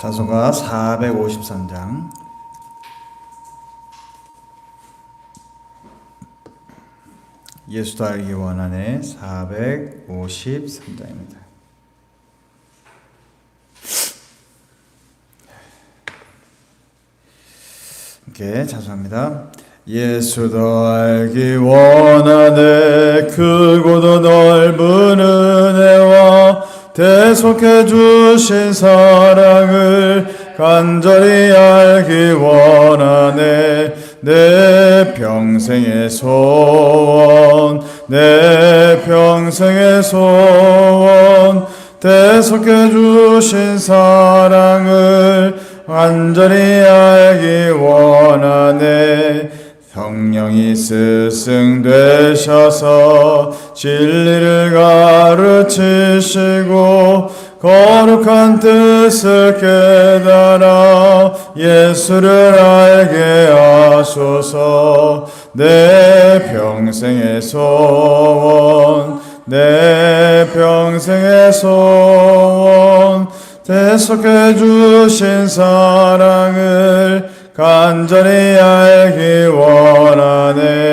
자소가 453장 예수도 알기 원하네 453장입니다. 이렇게 자소합니다. 예수도 알기 원하네 크고도 넓은 은혜와 대속해 주신 사랑을 간절히 알기 원하네. 내 평생의 소원 내 평생의 소원. 대속해 주신 사랑을 간절히 알기 원하네. 성령이 스승 되셔서 진리를 가르치시고 거룩한 뜻을 깨달아 예수를 알게 하소서. 내 평생의 소원 내 평생의 소원 대속해 주신 사랑을 간절히 알기 원하네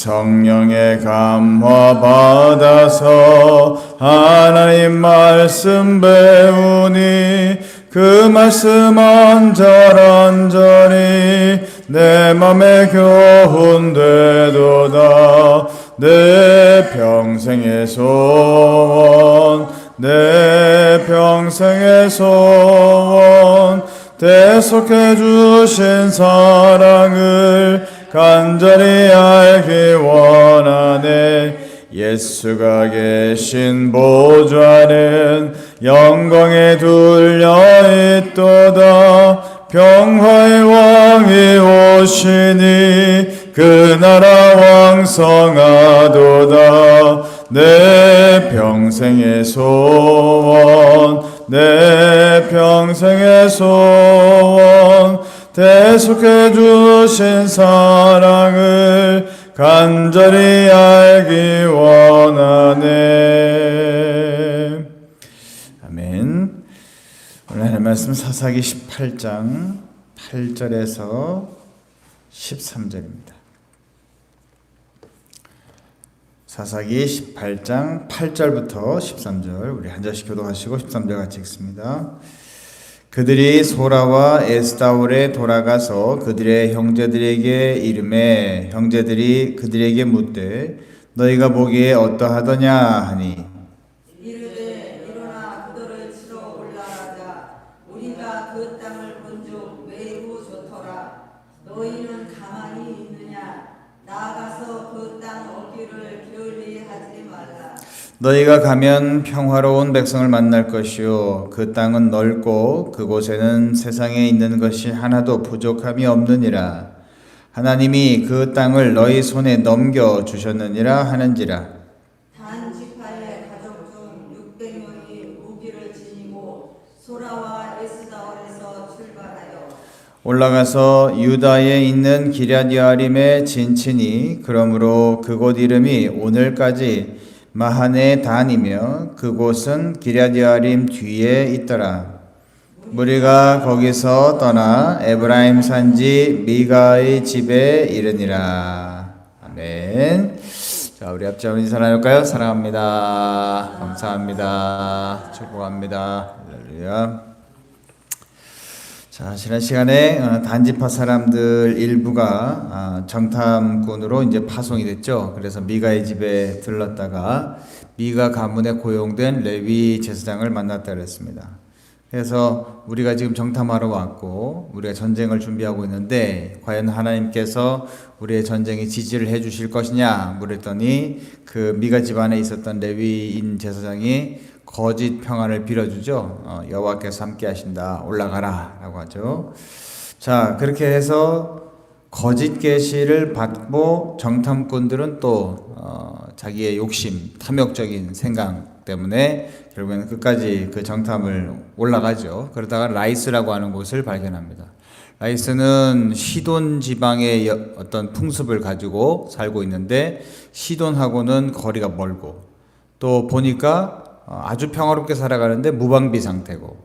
성령의 감화 받아서 하나님 말씀 배우니 그 말씀 안절안절히 내 맘에 교훈되도다. 내 평생의 소원 내 평생의 소원 대속해 주신 사랑을 간절히 알기 원하네. 예수가 계신 보좌는 영광에 둘려 있도다. 평화의 왕이 오시니 그 나라 왕성하도다. 내 평생의 소원 내 평생의 소원 대속해 주신 사랑을 간절히 알기 원하네. 아멘. 오늘 하나님 말씀 사사기 18장 8절에서 13절입니다. 사사기 18장 8절부터 13절 우리 한 절씩 교도하시고 13절 같이 읽습니다. 그들이 소라와 에스다올에 돌아가서 그들의 형제들에게 이름에 형제들이 그들에게 묻되 너희가 보기에 어떠하더냐? 하니 이르되 일어나 그들을 치러 올라가자 우리가 그 땅을 본 적 매우 좋더라 너희는 가만히 있느냐 나아가서 그 땅 얻기를 게을리하지 말라 너희가 가면 평화로운 백성을 만날 것이요. 그 땅은 넓고 그곳에는 세상에 있는 것이 하나도 부족함이 없느니라. 하나님이 그 땅을 너희 손에 넘겨 주셨느니라 하는지라. 단 지파의 가족 중 600명이 무기를 지니고 소라와 에스다올에서 출발하여 올라가서 유다에 있는 기랴디아림에 진치니 그러므로 그곳 이름이 오늘까지 마하네 단이며 그곳은 기랴디아림 뒤에 있더라. 무리가 거기서 떠나 에브라임 산지 미가의 집에 이르니라. 아멘. 자, 우리 앞지 한번 인사 나눌까요? 사랑합니다. 감사합니다. 축복합니다. 할렐루야. 자, 지난 시간에 어, 단지파 사람들 일부가 아, 정탐꾼으로 이제 파송이 됐죠. 그래서 미가의 집에 들렀다가 미가 가문에 고용된 레위 제사장을 만났다 그랬습니다. 그래서 우리가 지금 정탐하러 왔고 우리가 전쟁을 준비하고 있는데 과연 하나님께서 우리의 전쟁에 지지를 해 주실 것이냐 물었더니 그 미가 집안에 있었던 레위인 제사장이 거짓 평안을 빌어주죠. 어, 여호와께서 함께 하신다. 올라가라라고 하죠. 자 그렇게 해서 거짓 계시를 받고 정탐꾼들은 또 어, 자기의 욕심, 탐욕적인 생각 때문에 결국에는 끝까지 그 정탐을 올라가죠. 그러다가 라이스라고 하는 곳을 발견합니다. 라이스는 시돈 지방의 여- 어떤 풍습을 가지고 살고 있는데 시돈하고는 거리가 멀고 또 보니까 어, 아주 평화롭게 살아가는데 무방비 상태고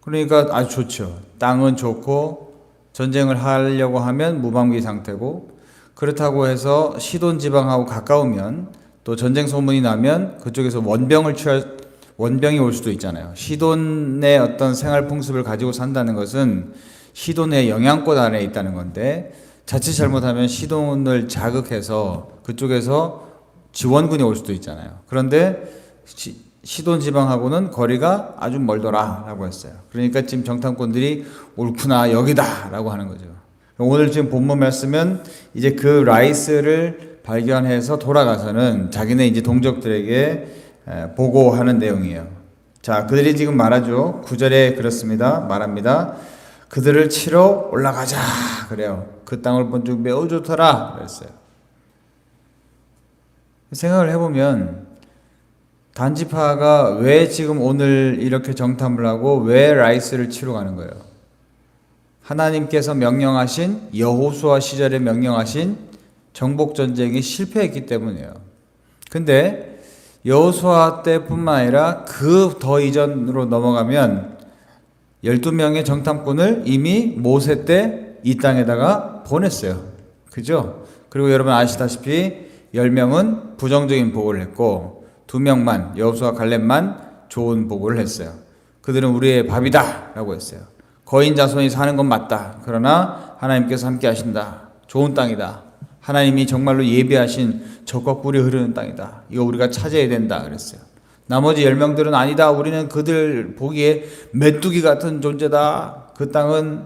그러니까 아주 좋죠. 땅은 좋고 전쟁을 하려고 하면 무방비 상태고 그렇다고 해서 시돈 지방하고 가까우면 또 전쟁 소문이 나면 그쪽에서 원병을 취할 원병이 올 수도 있잖아요. 시돈의 어떤 생활 풍습을 가지고 산다는 것은 시돈의 영향권 안에 있다는 건데 자칫 잘못하면 시돈을 자극해서 그쪽에서 지원군이 올 수도 있잖아요. 그런데 시, 시돈 지방하고는 거리가 아주 멀더라라고 했어요. 그러니까 지금 정탐꾼들이 옳구나 여기다라고 하는 거죠. 오늘 지금 본문 말씀은 이제 그 라이스를 발견해서 돌아가서는 자기네 이제 동족들에게 에, 보고하는 내용이에요. 자, 그들이 지금 말하죠. 구절에 그렇습니다. 말합니다. 그들을 치러 올라가자. 그래요. 그 땅을 본 적 매우 좋더라. 그랬어요. 생각을 해보면 단지파가 왜 지금 오늘 이렇게 정탐을 하고 왜 라이스를 치러 가는 거예요? 하나님께서 명령하신 여호수아 시절에 명령하신 정복 전쟁이 실패했기 때문이에요. 근데 여호수아 때뿐만 아니라 그 더 이전으로 넘어가면 12명의 정탐꾼을 이미 모세 때 이 땅에다가 보냈어요. 그죠? 그리고 여러분 아시다시피 10명은 부정적인 보고를 했고 2명만 여호수아 갈렙만 좋은 보고를 했어요. 그들은 우리의 밥이다 라고 했어요. 거인 자손이 사는 건 맞다. 그러나 하나님께서 함께 하신다. 좋은 땅이다. 하나님이 정말로 예비하신 적과 꿀이 흐르는 땅이다. 이거 우리가 찾아야 된다. 그랬어요. 나머지 열 명들은 아니다. 우리는 그들 보기에 메뚜기 같은 존재다. 그 땅은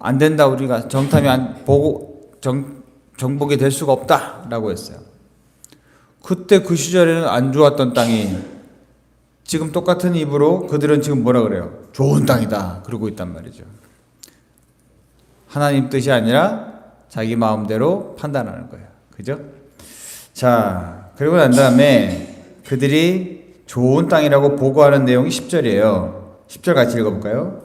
안 된다. 우리가 정탐이 안 보고 정 정복이 될 수가 없다라고 했어요. 그때 그 시절에는 안 좋았던 땅이 지금 똑같은 입으로 그들은 지금 뭐라 그래요? 좋은 땅이다. 그러고 있단 말이죠. 하나님 뜻이 아니라 자기 마음대로 판단하는 거예요. 그죠? 자, 그리고 난 다음에 그들이 좋은 땅이라고 보고하는 내용이 10절이에요. 10절 같이 읽어볼까요?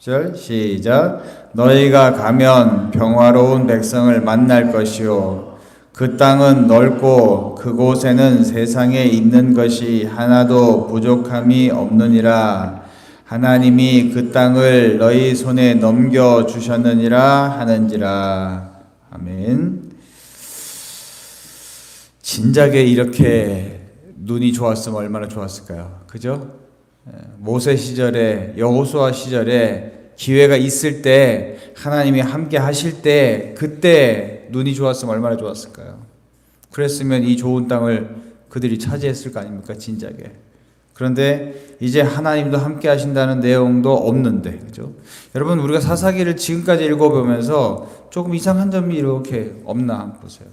10절 시작. 너희가 가면 평화로운 백성을 만날 것이요. 그 땅은 넓고 그곳에는 세상에 있는 것이 하나도 부족함이 없느니라. 하나님이 그 땅을 너희 손에 넘겨 주셨느니라 하는지라. 아멘. 진작에 이렇게 눈이 좋았으면 얼마나 좋았을까요? 그죠? 예, 모세 시절에 여호수아 시절에 기회가 있을 때 하나님이 함께 하실 때 그때 눈이 좋았으면 얼마나 좋았을까요? 그랬으면 이 좋은 땅을 그들이 차지했을 거 아닙니까? 진작에. 그런데 이제 하나님도 함께 하신다는 내용도 없는데, 그죠? 여러분, 우리가 사사기를 지금까지 읽어보면서 조금 이상한 점이 이렇게 없나 한번 보세요.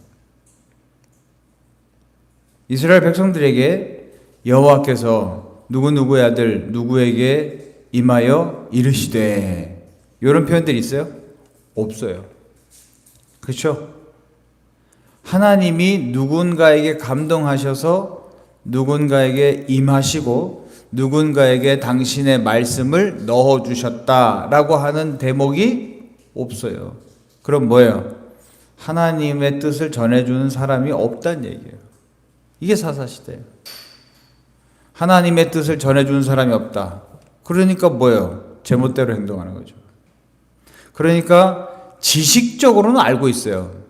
이스라엘 백성들에게 여호와께서 누구누구의 아들 누구에게 임하여 이르시되 이런 표현들이 있어요? 없어요. 그렇죠? 하나님이 누군가에게 감동하셔서 누군가에게 임하시고 누군가에게 당신의 말씀을 넣어 주셨다라고 하는 대목이 없어요. 그럼 뭐예요? 하나님의 뜻을 전해 주는 사람이 없다는 얘기예요. 이게 사사 시대예요. 하나님의 뜻을 전해 주는 사람이 없다. 그러니까 뭐예요? 제멋대로 행동하는 거죠. 그러니까 지식적으로는 알고 있어요.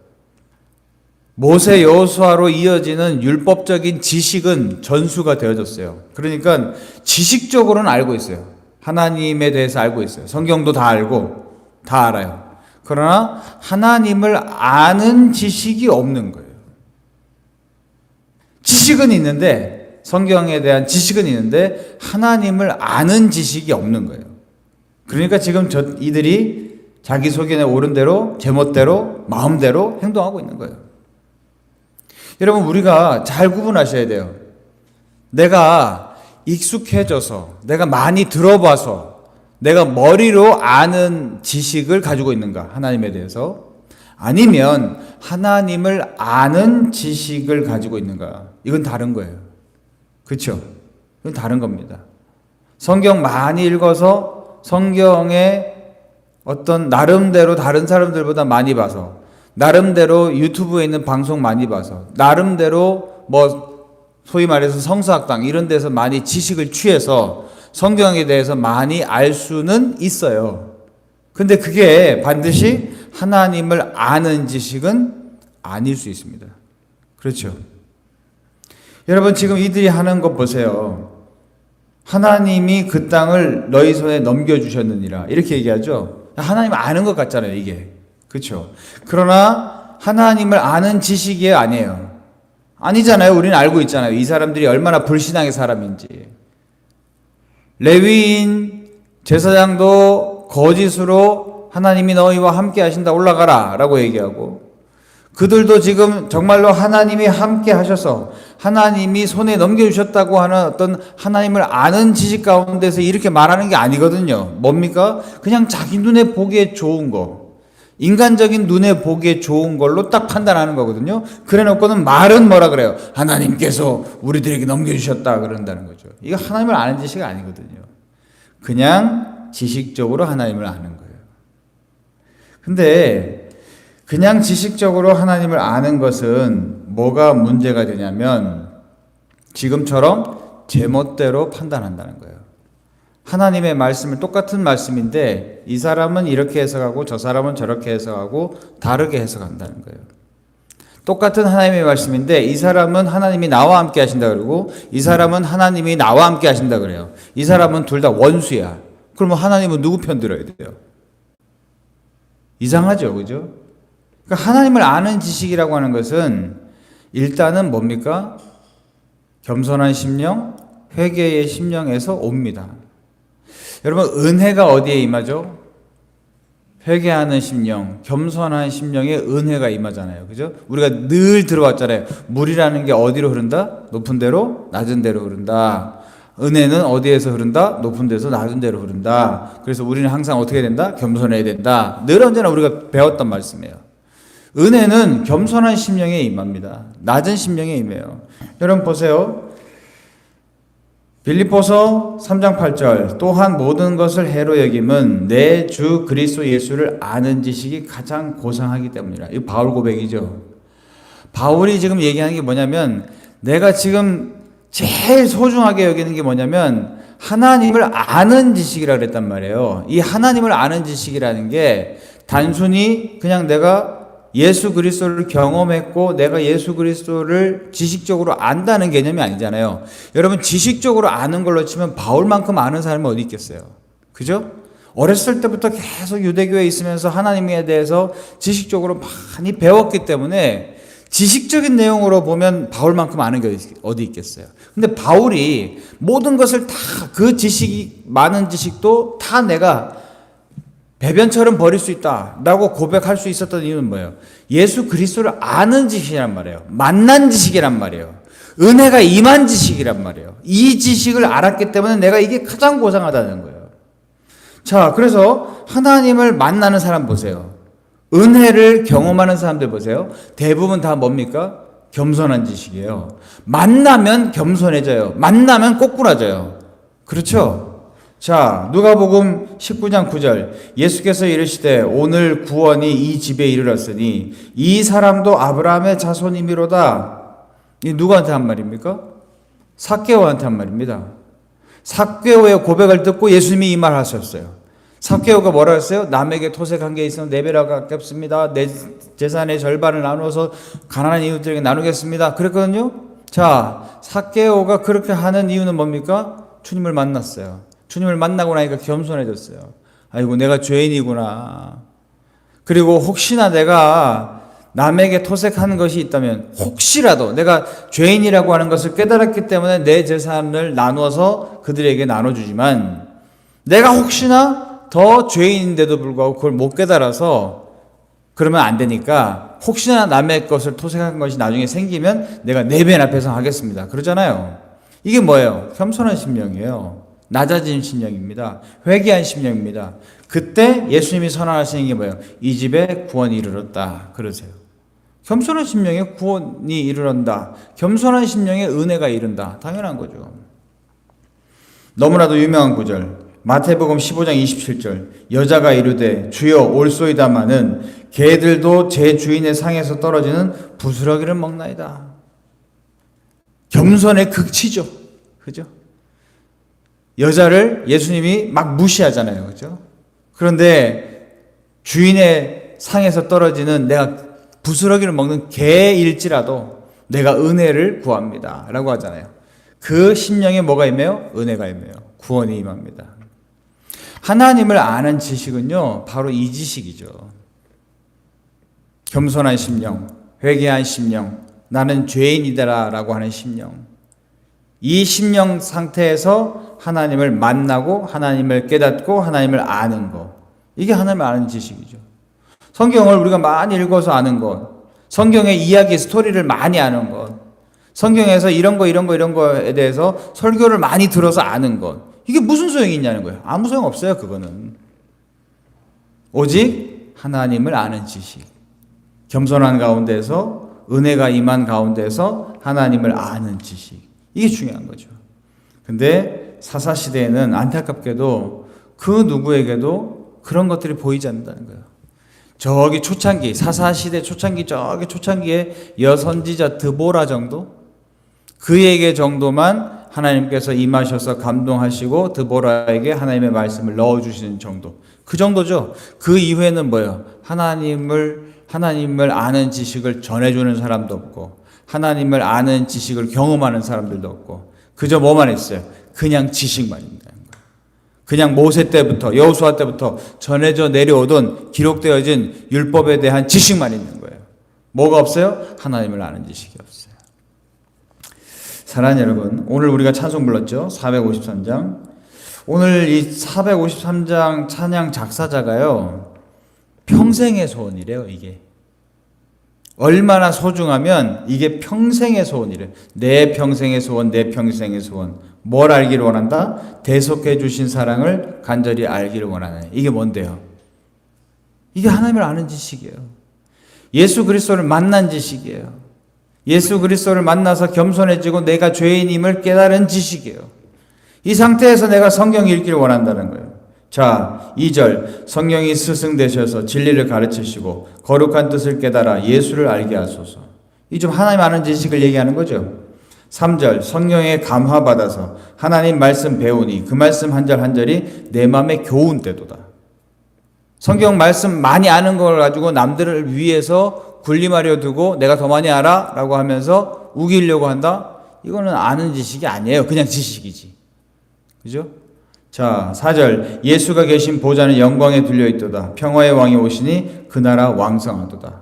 모세 여호수아로 이어지는 율법적인 지식은 전수가 되어졌어요. 그러니까 지식적으로는 알고 있어요. 하나님에 대해서 알고 있어요. 성경도 다 알고 다 알아요. 그러나 하나님을 아는 지식이 없는 거예요. 지식은 있는데 성경에 대한 지식은 있는데 하나님을 아는 지식이 없는 거예요. 그러니까 지금 저 이들이 자기 소견에 오른 대로 제멋대로 마음대로 행동하고 있는 거예요. 여러분 우리가 잘 구분하셔야 돼요. 내가 익숙해져서 내가 많이 들어봐서 내가 머리로 아는 지식을 가지고 있는가 하나님에 대해서 아니면 하나님을 아는 지식을 가지고 있는가 이건 다른 거예요. 그렇죠? 이건 다른 겁니다. 성경 많이 읽어서 성경에 어떤 나름대로 다른 사람들보다 많이 봐서 나름대로 유튜브에 있는 방송 많이 봐서 나름대로 뭐 소위 말해서 성서학당 이런 데서 많이 지식을 취해서 성경에 대해서 많이 알 수는 있어요. 근데 그게 반드시 하나님을 아는 지식은 아닐 수 있습니다. 그렇죠. 여러분 지금 이들이 하는 것 보세요. 하나님이 그 땅을 너희 손에 넘겨 주셨느니라. 이렇게 얘기하죠. 하나님 아는 것 같잖아요, 이게. 그렇죠. 그러나 하나님을 아는 지식이 아니에요. 아니잖아요. 우리는 알고 있잖아요. 이 사람들이 얼마나 불신앙의 사람인지. 레위인 제사장도 거짓으로 하나님이 너희와 함께 하신다 올라가라 라고 얘기하고 그들도 지금 정말로 하나님이 함께 하셔서 하나님이 손에 넘겨주셨다고 하는 어떤 하나님을 아는 지식 가운데서 이렇게 말하는 게 아니거든요. 뭡니까? 그냥 자기 눈에 보기에 좋은 거. 인간적인 눈에 보기에 좋은 걸로 딱 판단하는 거거든요. 그래 놓고는 말은 뭐라 그래요? 하나님께서 우리들에게 넘겨주셨다 그런다는 거죠. 이거 하나님을 아는 지식이 아니거든요. 그냥 지식적으로 하나님을 아는 거예요. 근데 그냥 지식적으로 하나님을 아는 것은 뭐가 문제가 되냐면 지금처럼 제멋대로 판단한다는 거예요. 하나님의 말씀을 똑같은 말씀인데 이 사람은 이렇게 해석하고 저 사람은 저렇게 해석하고 다르게 해석한다는 거예요. 똑같은 하나님의 말씀인데 이 사람은 하나님이 나와 함께 하신다 그러고 이 사람은 하나님이 나와 함께 하신다 그래요. 이 사람은 둘 다 원수야. 그러면 하나님은 누구 편 들어야 돼요? 이상하죠. 그죠? 그러니까 하나님을 아는 지식이라고 하는 것은 일단은 뭡니까? 겸손한 심령, 회개의 심령에서 옵니다. 여러분 은혜가 어디에 임하죠? 회개하는 심령, 겸손한 심령에 은혜가 임하잖아요. 그죠? 우리가 늘 들어왔잖아요. 물이라는 게 어디로 흐른다? 높은 데로, 낮은 데로 흐른다. 은혜는 어디에서 흐른다? 높은 데서 낮은 데로 흐른다. 그래서 우리는 항상 어떻게 된다? 겸손해야 된다. 늘 언제나 우리가 배웠던 말씀이에요. 은혜는 겸손한 심령에 임합니다. 낮은 심령에 임해요. 여러분 보세요. 빌립보서 3장 8절 또한 모든 것을 해로 여김은 내 주 그리스도 예수를 아는 지식이 가장 고상하기 때문이라. 이 바울 고백이죠. 바울이 지금 얘기하는 게 뭐냐면 내가 지금 제일 소중하게 여기는 게 뭐냐면 하나님을 아는 지식이라 그랬단 말이에요. 이 하나님을 아는 지식이라는 게 단순히 그냥 내가 예수 그리스도를 경험했고 내가 예수 그리스도를 지식적으로 안다는 개념이 아니잖아요. 여러분 지식적으로 아는 걸로 치면 바울만큼 아는 사람이 어디 있겠어요? 그죠? 어렸을 때부터 계속 유대교에 있으면서 하나님에 대해서 지식적으로 많이 배웠기 때문에 지식적인 내용으로 보면 바울만큼 아는 게 어디 있겠어요. 근데 바울이 모든 것을 다 그 지식이 많은 지식도 다 내가 배변처럼 버릴 수 있다라고 고백할 수 있었던 이유는 뭐예요? 예수 그리스도를 아는 지식이란 말이에요. 만난 지식이란 말이에요. 은혜가 임한 지식이란 말이에요. 이 지식을 알았기 때문에 내가 이게 가장 고상하다는 거예요. 자, 그래서 하나님을 만나는 사람 보세요. 은혜를 경험하는 사람들 보세요. 대부분 다 뭡니까? 겸손한 지식이에요. 만나면 겸손해져요. 만나면 꼬꾸라져요. 그렇죠? 자, 누가복음 19장 9절. 예수께서 이르시되 오늘 구원이 이 집에 이르렀으니 이 사람도 아브라함의 자손이미로다. 이 누구한테 한 말입니까? 사케오한테 한 말입니다. 사케오의 고백을 듣고 예수님이 이 말 하셨어요. 사케오가 뭐라 했어요? 남에게 토색 한 게 있으면 네 배라 갚겠습니다. 내 재산의 절반을 나누어서 가난한 이웃들에게 나누겠습니다. 그랬거든요. 자, 사케오가 그렇게 하는 이유는 뭡니까? 주님을 만났어요. 주님을 만나고 나니까 겸손해졌어요. 아이고, 내가 죄인이구나. 그리고 혹시나 내가 남에게 토색하는 것이 있다면 혹시라도 내가 죄인이라고 하는 것을 깨달았기 때문에 내 재산을 나누어서 그들에게 나눠주지만 내가 혹시나 더 죄인인데도 불구하고 그걸 못 깨달아서 그러면 안 되니까 혹시나 남의 것을 토색한 것이 나중에 생기면 내가 네 배나 배상하겠습니다. 그러잖아요. 이게 뭐예요? 겸손한 심령이에요. 낮아진 심령입니다. 회개한 심령입니다. 그때 예수님이 선언하시는 게 뭐예요? 이 집에 구원이 이르렀다. 그러세요. 겸손한 심령에 구원이 이르렀다. 겸손한 심령에 은혜가 이른다. 당연한 거죠. 너무나도 유명한 구절. 마태복음 15장 27절. 여자가 이르되 주여 올소이다마는 개들도 제 주인의 상에서 떨어지는 부스러기를 먹나이다. 겸손의 극치죠. 그죠? 여자를 예수님이 막 무시하잖아요. 그죠? 그런데 주인의 상에서 떨어지는 내가 부스러기를 먹는 개일지라도 내가 은혜를 구합니다. 라고 하잖아요. 그 심령에 뭐가 임해요? 은혜가 임해요. 구원이 임합니다. 하나님을 아는 지식은요, 바로 이 지식이죠. 겸손한 심령, 회개한 심령, 나는 죄인이다라고 하는 심령. 이 심령 상태에서 하나님을 만나고 하나님을 깨닫고 하나님을 아는 것. 이게 하나님을 아는 지식이죠. 성경을 우리가 많이 읽어서 아는 것. 성경의 이야기 스토리를 많이 아는 것. 성경에서 이런 거 이런 거 이런 거에 대해서 설교를 많이 들어서 아는 것. 이게 무슨 소용이 있냐는 거예요. 아무 소용 없어요, 그거는. 오직 하나님을 아는 지식. 겸손한 가운데서 은혜가 임한 가운데서 하나님을 아는 지식. 이게 중요한 거죠. 근데 사사 시대에는 안타깝게도 그 누구에게도 그런 것들이 보이지 않는다는 거예요. 저기 초창기 사사 시대 초창기 저기 초창기에 여선지자 드보라 정도 그에게 정도만 하나님께서 임하셔서 감동하시고 드보라에게 하나님의 말씀을 넣어 주시는 정도. 그 정도죠. 그 이후에는 뭐예요? 하나님을 하나님을 아는 지식을 전해 주는 사람도 없고 하나님을 아는 지식을 경험하는 사람들도 없고 그저 뭐만 했어요? 그냥 지식만 거예요. 그냥 모세 때부터 여호수아 때부터 전해져 내려오던 기록되어진 율법에 대한 지식만 있는 거예요. 뭐가 없어요? 하나님을 아는 지식이 없어요. 사랑하는 여러분, 오늘 우리가 찬송 불렀죠? 453장. 오늘 이 453장 찬양 작사자가요. 평생의 소원이래요, 이게. 얼마나 소중하면 이게 평생의 소원이래. 내 평생의 소원, 내 평생의 소원. 뭘 알기를 원한다? 대속해 주신 사랑을 간절히 알기를 원하네. 이게 뭔데요? 이게 하나님을 아는 지식이에요. 예수 그리스도를 만난 지식이에요. 예수 그리스도를 만나서 겸손해지고 내가 죄인임을 깨달은 지식이에요. 이 상태에서 내가 성경 읽기를 원한다는 거예요. 자, 2절. 성령이 스승 되셔서 진리를 가르치시고 거룩한 뜻을 깨달아 예수를 알게 하소서. 이 좀 하나님 아는 지식을 얘기하는 거죠. 3절. 성령의 감화 받아서 하나님 말씀 배우니 그 말씀 한 절 한 절이 내 마음에 교훈 때도다. 성경 말씀 많이 아는 걸 가지고 남들을 위해서 군림하려 두고 내가 더 많이 알아? 라고 하면서 우기려고 한다? 이거는 아는 지식이 아니에요. 그냥 지식이지. 그죠? 자, 4절. 예수가 계신 보좌는 영광에 들려 있도다. 평화의 왕이 오시니 그 나라 왕성하도다.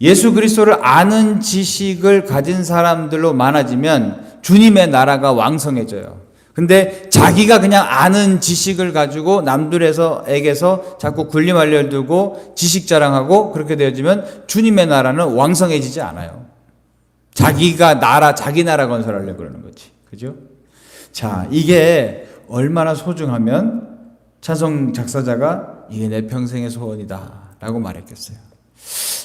예수 그리스도를 아는 지식을 가진 사람들로 많아지면 주님의 나라가 왕성해져요. 근데 자기가 그냥 아는 지식을 가지고 남들에서 에게서 자꾸 군림하려 들고 지식 자랑하고 그렇게 되어지면 주님의 나라는 왕성해지지 않아요. 자기가 나라, 자기 나라 건설하려 그러는 거지. 그죠? 자, 이게 얼마나 소중하면 찬송 작사자가 이게 내 평생의 소원이다 라고 말했겠어요.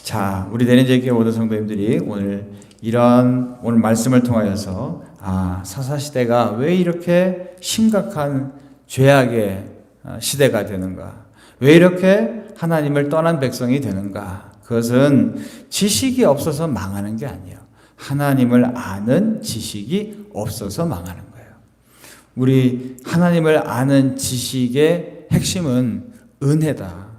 자, 우리 내년제교 모든 성도님들이 오늘 이런 오늘 말씀을 통하여서 아, 사사시대가 왜 이렇게 심각한 죄악의 어, 시대가 되는가? 왜 이렇게 하나님을 떠난 백성이 되는가? 그것은 지식이 없어서 망하는 게 아니에요. 하나님을 아는 지식이 없어서 망하는 거예요. 우리 하나님을 아는 지식의 핵심은 은혜다.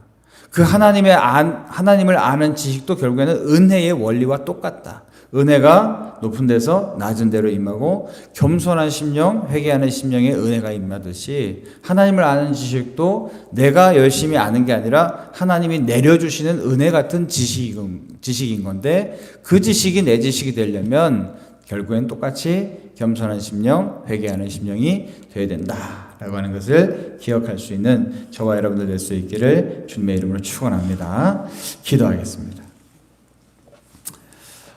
그 하나님의 안, 하나님을 아는 지식도 결국에는 은혜의 원리와 똑같다. 은혜가 높은 데서 낮은 데로 임하고 겸손한 심령, 회개하는 심령에 은혜가 임하듯이 하나님을 아는 지식도 내가 열심히 아는 게 아니라 하나님이 내려주시는 은혜 같은 지식인, 지식인 건데 그 지식이 내 지식이 되려면 결국엔 똑같이 겸손한 심령, 회개하는 심령이 되어야 된다라고 하는 것을 기억할 수 있는 저와 여러분들 될 수 있기를 주님의 이름으로 축원합니다. 기도하겠습니다.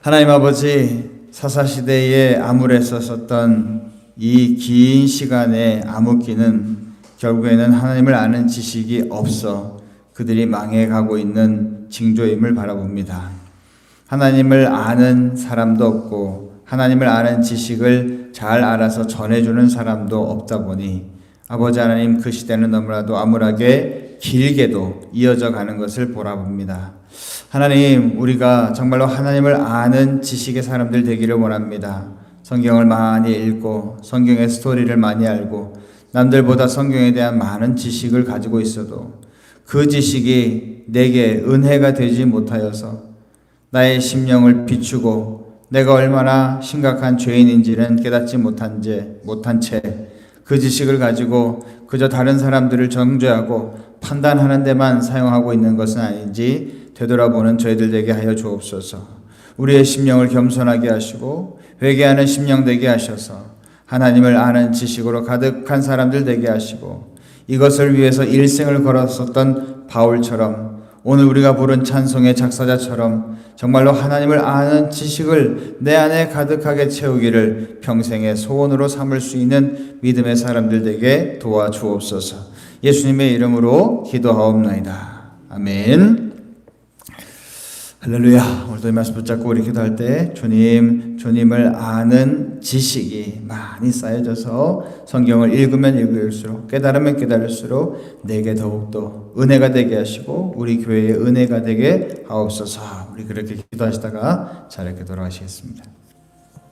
하나님 아버지 사사 시대에 암울에 썼었던 이 긴 시간의 암흑기는 결국에는 하나님을 아는 지식이 없어 그들이 망해가고 있는 징조임을 바라봅니다. 하나님을 아는 사람도 없고 하나님을 아는 지식을 잘 알아서 전해주는 사람도 없다 보니 아버지 하나님 그 시대는 너무나도 암울하게 길게도 이어져 가는 것을 보라봅니다. 하나님, 우리가 정말로 하나님을 아는 지식의 사람들 되기를 원합니다. 성경을 많이 읽고 성경의 스토리를 많이 알고 남들보다 성경에 대한 많은 지식을 가지고 있어도 그 지식이 내게 은혜가 되지 못하여서 나의 심령을 비추고 내가 얼마나 심각한 죄인인지는 깨닫지 못한 제 못한 채 그 지식을 가지고 그저 다른 사람들을 정죄하고 판단하는 데만 사용하고 있는 것은 아닌지 되돌아보는 저희들 되게 하여 주옵소서. 우리의 심령을 겸손하게 하시고 회개하는 심령 되게 하셔서 하나님을 아는 지식으로 가득한 사람들 되게 하시고 이것을 위해서 일생을 걸었었던 바울처럼 오늘 우리가 부른 찬송의 작사자처럼 정말로 하나님을 아는 지식을 내 안에 가득하게 채우기를 평생의 소원으로 삼을 수 있는 믿음의 사람들 되게 도와주옵소서. 예수님의 이름으로 기도하옵나이다. 아멘. 할렐루야. 오늘도 이 말씀 붙잡고 우리 기도할 때 주님, 주님을 아는 지식이 많이 쌓여져서 성경을 읽으면 읽을수록 깨달으면 깨달을수록 내게 더욱더 은혜가 되게 하시고 우리 교회에 은혜가 되게 하옵소서. 우리 그렇게 기도하시다가 자리에 돌아가시겠습니다.